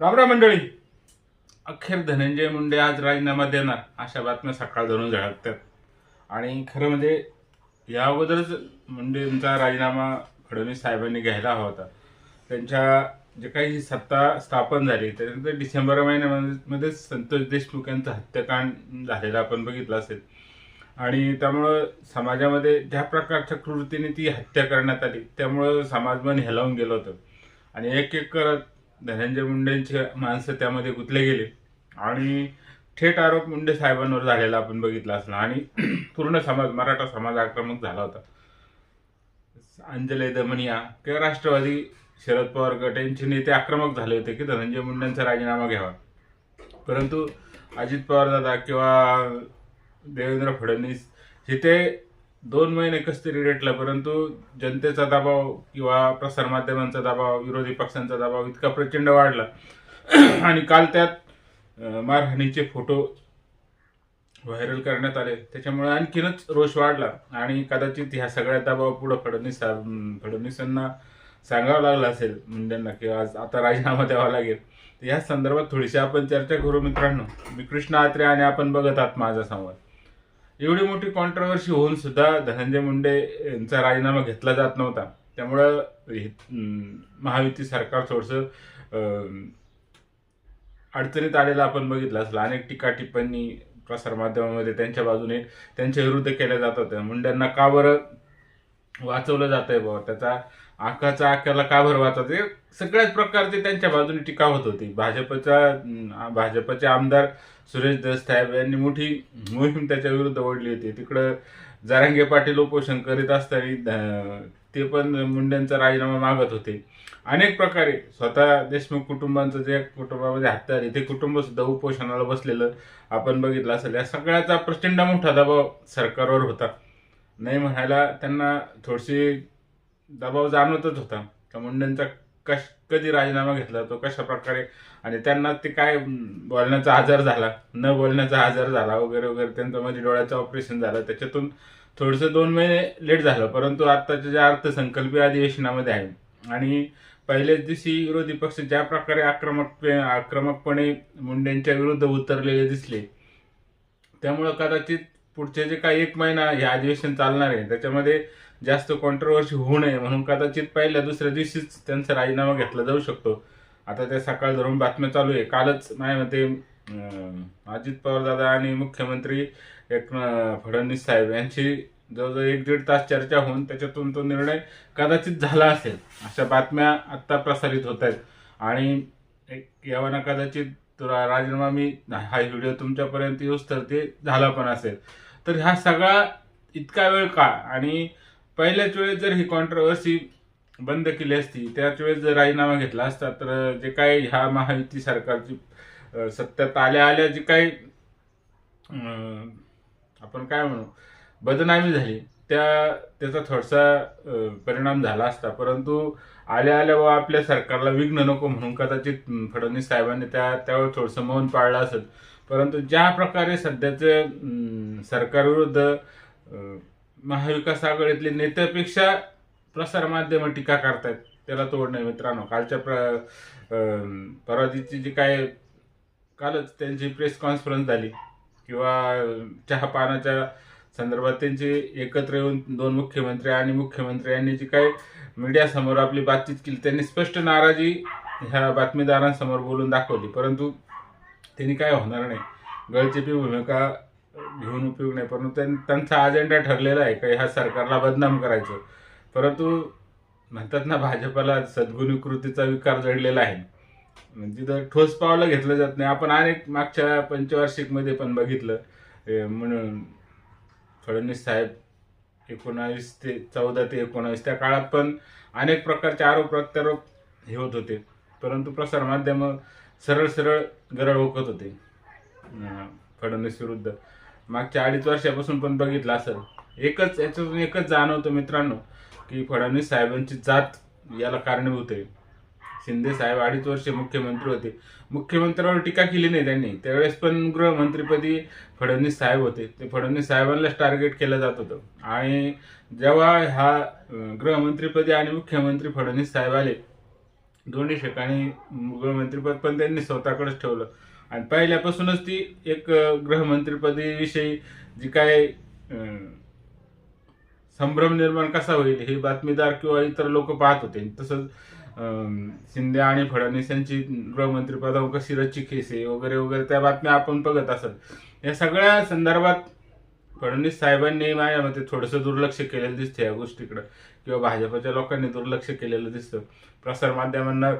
रामराम मंडळी. अखेर धनंजय मुंडे आज राजीनामा देणार अशा बातम्या सकाळ धरून झळकतात आणि खरं म्हणजे या अगोदरच मुंडेंचा राजीनामा फडणवीस साहेबांनी घ्यायला हवा होता. त्यांच्या जे काही ही सत्ता स्थापन झाली त्यानंतर डिसेंबर महिन्यामध्ये संतोष देशमुख यांचं हत्याकांड झालेलं आपण बघितलं असेल. आणि त्यामुळं समाजामध्ये ज्या प्रकारच्या कृतीने ती हत्या करण्यात आली त्यामुळं समाजमन हेलावून गेलं होतं. आणि एक एक करत धनंजय मुंडेंचे माणसं त्यामध्ये गुंतले गेले. आणि थेट आरोप मुंडे साहेबांवर झालेला आपण बघितला असला आणि पूर्ण समाज मराठा समाज आक्रमक झाला होता. अंजले दमनिया किंवा राष्ट्रवादी शरद पवार गट यांचे नेते आक्रमक झाले होते की धनंजय मुंडेंचा राजीनामा घ्यावा. परंतु अजित पवार दादा किंवा देवेंद्र फडणवीस जिथे दोन महिने कस तरी रेटलं परंतु जनतेचा दबाव किंवा प्रसारमाध्यमांचा दबाव विरोधी पक्षांचा दबाव इतका प्रचंड वाढला. आणि काल त्यात मारहाणीचे फोटो व्हायरल करण्यात आले. त्याच्यामुळे आणखीनच रोष वाढला. आणि कदाचित ह्या सगळ्या दबाव पुढं फडणवीस फडणवीसांना सांगावं लागलं असेल मुंडेंना की आज आता राजीनामा द्यावा लागेल. तर या संदर्भात थोडीशी आपण चर्चा करू मित्रांनो. मी कृष्ण आत्रे आणि आपण बघत आहात माझा संवाद. एवढी मोठी कॉन्ट्रोवर्सी होऊन सुद्धा धनंजय मुंडे यांचा राजीनामा घेतला जात नव्हता. त्यामुळं महायुती सरकार थोडंसं अडचणीत आलेलं आपण बघितलं असलं. अनेक टीका टिप्पणी प्रसारमाध्यमामध्ये त्यांच्या बाजूने त्यांच्या विरुद्ध केल्या जात होत्या. मुंड्यांना का बरं वाचवलं जात आहे बाबा त्याचा आकाचा आक्याला का भरवायचा ते सगळ्याच प्रकारचे त्यांच्या बाजूने टीका होत होती. भाजपच्या भाजपचे आमदार सुरेश दस यांनी मोठी मोहीम त्याच्या विरुद्ध ओढली होती. तिकडं जारांगे पाटील उपोषण करीत असताना ते पण मुंड्यांचा राजीनामा मागत होते. अनेक प्रकारे स्वतः देशमुख कुटुंबांचं जे कुटुंबामध्ये हत्या झाली ते कुटुंब सुद्धा उपोषणाला बसलेलं आपण बघितलं असेल. या सगळ्याचा प्रचंड मोठा दबाव सरकारवर होता. नाही म्हणायला त्यांना थोडीशी दबाव जाणवतच होता. का मुंडेंचा कश कधी राजीनामा घेतला तो कशा प्रकारे आणि त्यांना ते काय बोलण्याचा आजार झाला न बोलण्याचा आजार झाला वगैरे वगैरे त्यांचं मध्ये डोळ्याचं ऑपरेशन झालं. त्याच्यातून थोडंसं दोन महिने लेट झालं परंतु आत्ताच्या ज्या अर्थसंकल्पीय अधिवेशनामध्ये आहे आणि पहिल्याच दिवशी विरोधी पक्ष ज्या प्रकारे आक्रमक आक्रमकपणे मुंडेंच्या विरुद्ध उतरलेले दिसले त्यामुळं कदाचित पुढचे जे काही एक महिना हे अधिवेशन चालणार आहे त्याच्यामध्ये जास्त कॉन्ट्रोवर्सी होऊ नये म्हणून कदाचित पहिल्या दुसऱ्या दिवशीच त्यांचा राजीनामा घेतला जाऊ शकतो. आता त्या सकाळ धरून बातम्या चालू आहे. कालच माझ्या मते अजित पवार दादा आणि मुख्यमंत्री एक फडणवीस साहेब यांची जवळजवळ एक दीड तास चर्चा होऊन त्याच्यातून तो निर्णय कदाचित झाला असेल अशा बातम्या आत्ता प्रसारित होत आहेत. आणि एक यावाना कदाचित तुला रा- राजीनामा मी हा व्हिडिओ तुमच्यापर्यंत येऊच तर ते झाला पण असेल. तर हा सगळा इतका वेळ का? आणि पहिल्याच वेळेस जर ही कॉन्ट्रोवर्सी बंद केली असती त्याच वेळेस जर राजीनामा घेतला असता तर जे काही ह्या महायुती सरकारची सत्यात आल्या आल्या जे काही आपण काय म्हणू बदनामी झाली त्या त्याचा थोडासा परिणाम झाला असता. परंतु आल्या आल्या व आपल्या सरकारला विघ्न नको म्हणून कदाचित फडणवीस साहेबांनी त्या त्यावर थोडंसं मौन पाळलं असेल. परंतु ज्या प्रकारे सध्याचे सरकारविरुद्ध महाविकास आघाडीतले नेत्यापेक्षा प्रसारमाध्यमं टीका करतायत. त्याला तोड नाही मित्रांनो. कालच्या प्र अं, जी काय कालच त्यांची प्रेस कॉन्फरन्स झाली. किंवा चहा पानाच्या संदर्भात त्यांची एकत्र येऊन दोन मुख्यमंत्री आणि मुख्यमंत्री यांनी जी काय मीडियासमोर आपली बातचीत केली त्यांनी स्पष्ट नाराजी ह्या बातमीदारांसमोर बोलून दाखवली. परंतु त्यांनी काय होणार नाही. गळचेपी भूमिका घेऊन उपयोग नाही परंतु त्यां- त्यांचा अजेंडा ठरलेला आहे का ह्या सरकारला बदनाम करायचं. परंतु म्हणतात ना भाजपला सद्गुणी कृतीचा विकार जडलेला आहे. म्हणजे तिथं ठोस पावलं घेतलं जात नाही. आपण अनेक मागच्या पंचवार्षिकमध्ये पण बघितलं. म्हणून फडणवीस साहेब एकोणावीस ते चौदा ते एकोणावीस त्या काळात पण अनेक प्रकारचे आरोप प्रत्यारोप हे होत होते. परंतु प्रसारमाध्यमं सरळ सरळ गरळ ओकत होते. फडणवीस विरुद्ध. मागच्या अडीच वर्षापासून पण बघितलं असेल. एकच याच्यातून एकच जाणवतं मित्रांनो की फडणवीस साहेबांची जात याला कारणीभूत आहे. शिंदे साहेब अडीच वर्ष मुख्यमंत्री होते. मुख्यमंत्र्यावर टीका केली नाही त्यांनी. त्यावेळेस पण गृहमंत्रीपदी फडणवीस साहेब होते. ते फडणवीस साहेबांनाच टार्गेट केलं जात होतं. आणि जेव्हा हा गृहमंत्रीपदी आणि मुख्यमंत्री फडणवीस साहेब आले दोन्ही ठिकाणी गृहमंत्रीपद पण त्यांनी स्वतःकडेच ठेवलं. आणि पहिल्यापासूनच ती एक गृहमंत्रीपदीविषयी जी काय संभ्रम निर्माण कसा होईल हे बातमीदार किंवा इतर लोक पाहत होते. तसंच शिंदे आणि फडणवीस यांची गृहमंत्रीपदावर कशी रच्ची आहे वगैरे वगैरे त्या बातम्या आपण बघत असत. या सगळ्या संदर्भात फडणवीस साहेबांनी माझ्या मते थोडंसं दुर्लक्ष केलेलं दिसतं या गोष्टीकडं. किंवा भाजपच्या लोकांनी दुर्लक्ष केलेलं दिसतं. प्रसारमाध्यमांना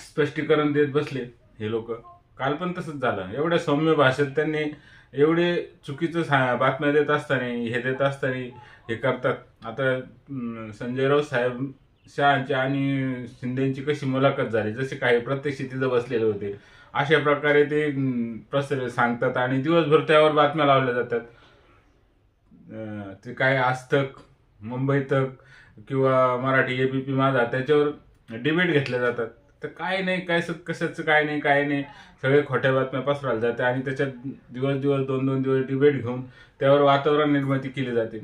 स्पष्टीकरण देत बसले हे लोक. काल पण तसंच झालं. एवढ्या सौम्य भाषेत त्यांनी एवढे चुकीचं सा बातम्या देत असताना हे देत असताना हे करतात. आता संजय राऊत साहेब शहाची आणि शिंदेची कशी मुलाखत झाली जसे काही प्रत्यक्ष तिथं बसलेले होते अशा प्रकारे ते प्रसर सांगतात आणि दिवसभर त्यावर बातम्या लावल्या जातात. ते काय आजतक मुंबई तक किंवा मराठी एबीपी माझा त्याच्यावर डिबेट घेतल्या जातात. तर काय नाही काय स- कशाचं काय नाही काय नाही. सगळे खोट्या बातम्या पसरायला जाते आणि त्याच्यात दिवस दिवस दोन दोन दिवस डिबेट घेऊन त्यावर वातावरण निर्मिती केली जाते.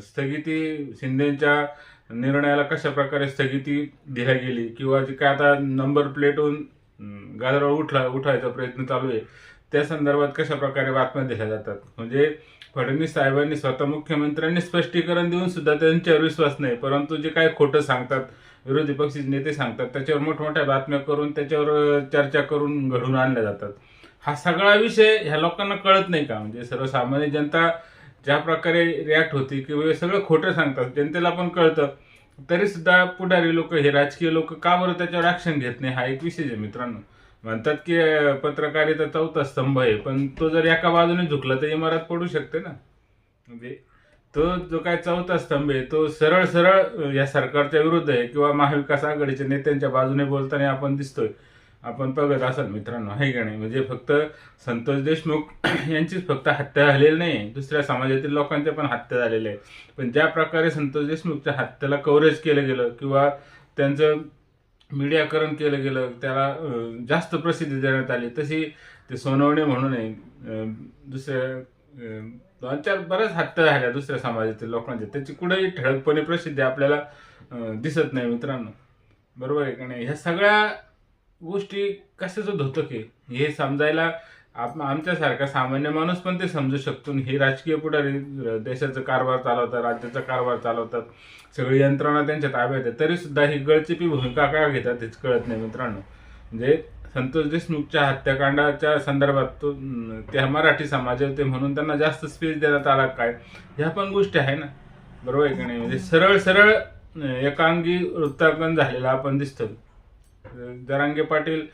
स्थगिती शिंदेच्या निर्णयाला कशा प्रकारे स्थगिती दिल्या गेली किंवा जे काय आता नंबर प्लेटहून गाजरावर उठला उठायचा प्रयत्न चालू आहे. त्या संदर्भात कशा प्रकारे बातम्या दिल्या जातात? म्हणजे फडणवीस साहेबांनी स्वतः मुख्यमंत्र्यांनी स्पष्टीकरण देऊन सुद्धा त्यांच्यावर विश्वास नाही परंतु जे काय खोटं सांगतात विरोधी पक्षाचे नेते सांगतात त्याच्यावर मोठमोठ्या बातम्या करून त्याच्यावर चर्चा करून घडून आणल्या जातात. हा सगळा विषय ह्या लोकांना कळत नाही का? म्हणजे सर्वसामान्य जनता ज्या प्रकारे रिॲक्ट होती किंवा सगळं खोटं सांगतात जनतेला पण कळतं. तरी सुद्धा पुढारी लोक हे राजकीय लोक का बरं त्याच्यावर ॲक्शन घेत नाही? हा एक विषय आहे मित्रांनो. म्हणतात की अं, पत्रकारिता चौथा स्तंभ आहे पण तो जर एका बाजूने झुकला तर इमारत पडू शकते ना. म्हणजे तो जो काय चौथा स्तंभ आहे तो सरळ सरळ या सरकारच्या विरुद्ध आहे किंवा महाविकास आघाडीच्या नेत्यांच्या बाजूने बोलताना आपण दिसतोय. आपण बघत असाल मित्रांनो आहे का नाही? म्हणजे फक्त संतोष देशमुख यांचीच फक्त हत्या झालेली नाही दुसऱ्या समाजातील लोकांच्या पण हत्या झालेल्या आहे पण ज्या प्रकारे संतोष देशमुखच्या हत्याला कव्हरेज केलं गेलं किंवा त्यांचं मीडियाकरण केलं गेलं त्याला जास्त प्रसिद्धी देण्यात आली. तशी ते सोनवणे म्हणून आहे. दुसऱ्या दोन चार बऱ्याच हत्या झाल्या दुसऱ्या समाजातील लोकांच्या. त्याची कुठेही ठळकपणे प्रसिद्धी आपल्याला दिसत नाही मित्रांनो. बरोबर आहे का नाही? ह्या सगळ्या गोष्टी कशाचं धोतक आहे? हे समजायला आप आमच्यासारखा सामान्य माणूस पण ते समजू शकतो. हे राजकीय पुढारी देशाचा कारभार चालवतात राज्याचा कारभार चालवतात सगळी यंत्रणा त्यांच्या ताब्यात आहे तरी सुद्धा ही गळचिपी भूमिका का घेतात हेच कळत नाही मित्रांनो. म्हणजे संतोष देशमुखच्या हत्याकांडाच्या संदर्भात तो त्या मराठी समाज होते म्हणून त्यांना जास्त स्पेस देण्यात आला काय? ह्या पण गोष्टी आहे ना. बरोबर आहे की नाही? म्हणजे सरळ सरळ एकांगी वृत्तांकन झालेला आपण दिसतो जरांगे पाटील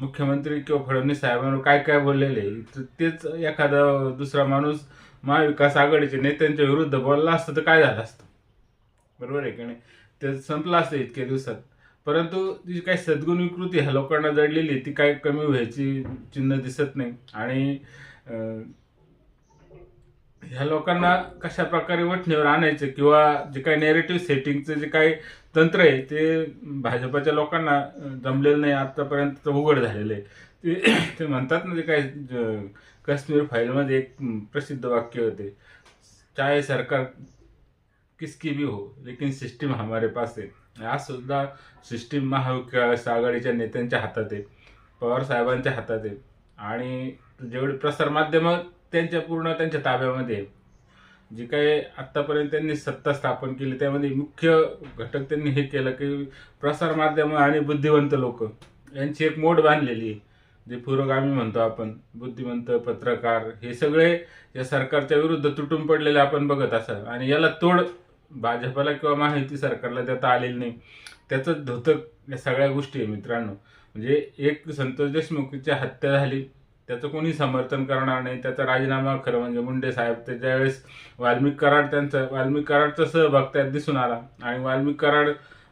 मुख्यमंत्री किंवा फडणवीस साहेबांवर काय काय बोललेले आहे, तर तेच एखादा दुसरा माणूस महाविकास आघाडीच्या नेत्यांच्या विरुद्ध बोलला असतं तर काय झालं असतं? बरोबर आहे की नाही? ते संपलं असतं इतक्या दिवसात. परंतु जी काही सद्गुण विकृती ह्या लोकांना जडलेली ती काही कमी व्हायची चिन्ह दिसत नाही. आणि ह्या लोकांना कशा प्रकारे वठणीवर आणायचं किंवा जे काही नेरेटिव्ह सेटिंगचं जे काही तंत्र आहे. ते भाजपाच्या लोकांना जमलेलं नाही. आतापर्यंत उघड झालेलं आहे. ते ते म्हणतात ना ते काय काश्मीर फाईलमध्ये एक प्रसिद्ध वाक्य होते. चाहे सरकार किसकी भी हो लेकिन सिस्टीम हमारे पास आहे. आज सुद्धा सिस्टीम महाविकास आघाडीच्या नेत्यांच्या हातात आहे. पवार साहेबांच्या हातात आहे. आणि जेवढे प्रसारमाध्यमं त्यांच्या पूर्ण त्यांच्या ताब्यामध्ये आहे. जे काही आत्तापर्यंत त्यांनी सत्ता स्थापन केली त्यामध्ये मुख्य घटक त्यांनी हे केलं की प्रसारमाध्यमं आणि बुद्धिवंत लोक. यांची एक मोड बांधलेली आहे. जे पुरोगामी म्हणतो आपण बुद्धिवंत पत्रकार हे सगळे या सरकारच्या विरुद्ध तुटून पडलेले आपण बघत असाल. आणि याला तोड भाजपला किंवा माहिती सरकारला त्यात आलेली नाही. त्याचं धोतक या सगळ्या गोष्टी आहे मित्रांनो. म्हणजे एक संतोष देशमुखची हत्या झाली. त्याचं कोणी समर्थन करणार नाही त्याचा राजीनामा खरं म्हणजे मुंडे साहेब ते ज्यावेळेस वाल्मिक कराड त्यांचं वाल्मिक कराडचा सहभाग त्यात दिसून आला आणि वाल्मिक कराड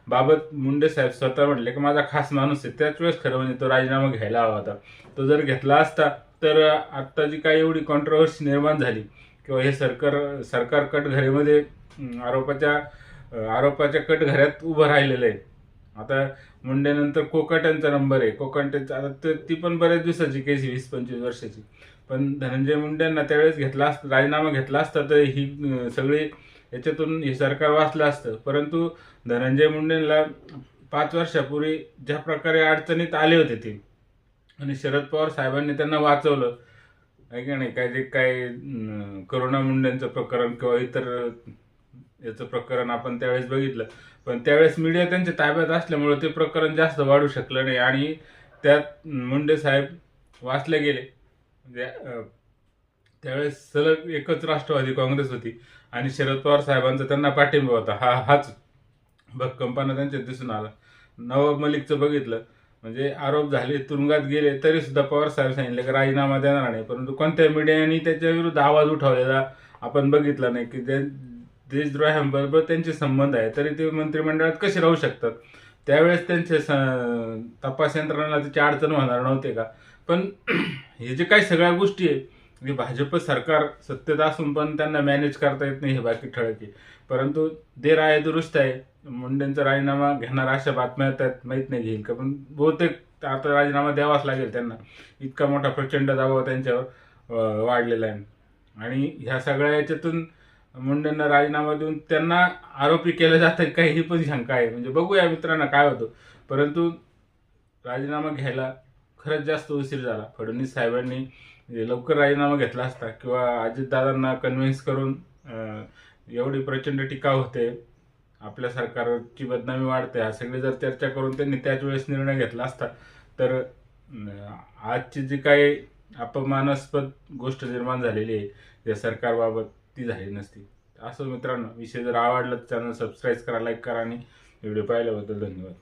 बाबत मुंडे साहेब स्वतः म्हटले की माझा खास माणूस आहे. त्याच वेळेस खरं म्हणजे तो राजीनामा घ्यायला हवा होता. तो जर घेतला असता तर आत्ता जी काही एवढी कॉन्ट्रोवर्सी निर्माण झाली किंवा हे सरकार सरकार कटघरेमध्ये आरोपाच्या आरोपाच्या कटघऱ्यात उभं राहिलेलं आहे आता मुंडेनंतर कोकाट्यांचा नंबर आहे कोकाट्यांचा आता ते- ती पण बऱ्याच दिवसाची केस वीस पंचवीस वर्षाची. पण धनंजय मुंडेंना त्यावेळेस घेतला असता राजीनामा घेतला असता तर ही सगळी याच्यातून हे सरकार वाचलं असतं. परंतु धनंजय मुंडेंना पाच वर्षापूर्वी ज्या प्रकारे अडचणीत आले होते ते आणि शरद पवार साहेबांनी त्यांना वाचवलं. आहे का नाही? काय जे काय करोना मुंडेंचं प्रकरण किंवा इतर याचं प्रकरण आपण त्यावेळेस बघितलं. पण त्यावेळेस मीडिया त्यांच्या ताब्यात असल्यामुळे ते प्रकरण जास्त वाढू शकलं नाही आणि त्यात मुंडे साहेब वाचले गेले. म्हणजे त्यावेळेस सलग एकच राष्ट्रवादी काँग्रेस होती आणि शरद पवार साहेबांचा त्यांना पाठिंबा होता. हा हाच भक्कमपणा त्यांच्यात दिसून आला. नवाब मलिकचं बघितलं म्हणजे आरोप झाले तुरुंगात गेले तरी सुद्धा पवार साहेब सांगितले की राजीनामा देणार नाही. परंतु कोणत्या मीडियाने त्याच्या विरुद्ध आवाज उठवलेला आपण बघितला नाही की देशद्रोह्यांबरोबर त्यांचे संबंध आहे तरी ते मंत्रिमंडळात कसे राहू शकतात? त्यावेळेस त्यांचे स- तपास यंत्रणाला त्याची अडचण होणार नव्हते का? पण हे जे काही सगळ्या गोष्टी आहे म्हणजे भाजप सरकार सत्तेत असून पण त्यांना मॅनेज करता येत नाही हे बाकी ठळक. आहे परंतु देर आहे दुरुस्त आहे मुंडेंचा राजीनामा घेणार अशा बातम्या त्यात माहीत नाही घेईल का? पण बहुतेक आता राजीनामा द्यावाच लागेल त्यांना. इतका मोठा प्रचंड दबाव त्यांच्यावर वाढलेला आहे. आणि ह्या सगळ्या याच्यातून मुंडेंना राजीनामा देऊन त्यांना आरोपी केलं जातं काही ही पण शंका आहे. म्हणजे बघूया मित्रांना काय होतं. परंतु राजीनामा घ्यायला खरंच जास्त उशीर झाला. फडणवीस साहेबांनी म्हणजे लवकर राजीनामा घेतला असता किंवा अजितदादांना कन्व्हिन्स करून एवढी प्रचंड टीका होते आपल्या सरकारची बदनामी वाढते हा सगळी जर चर्चा करून त्यांनी त्याच वेळेस निर्णय घेतला असता तर आजची जी काही अपमानास्पद गोष्ट निर्माण झालेली आहे या सरकारबाबत ती झाली नसती. असं मित्रांनो विषय जर आवडला तर चॅनल सबस्क्राईब करा लाईक करा आणि व्हिडिओ पाहिल्याबद्दल धन्यवाद.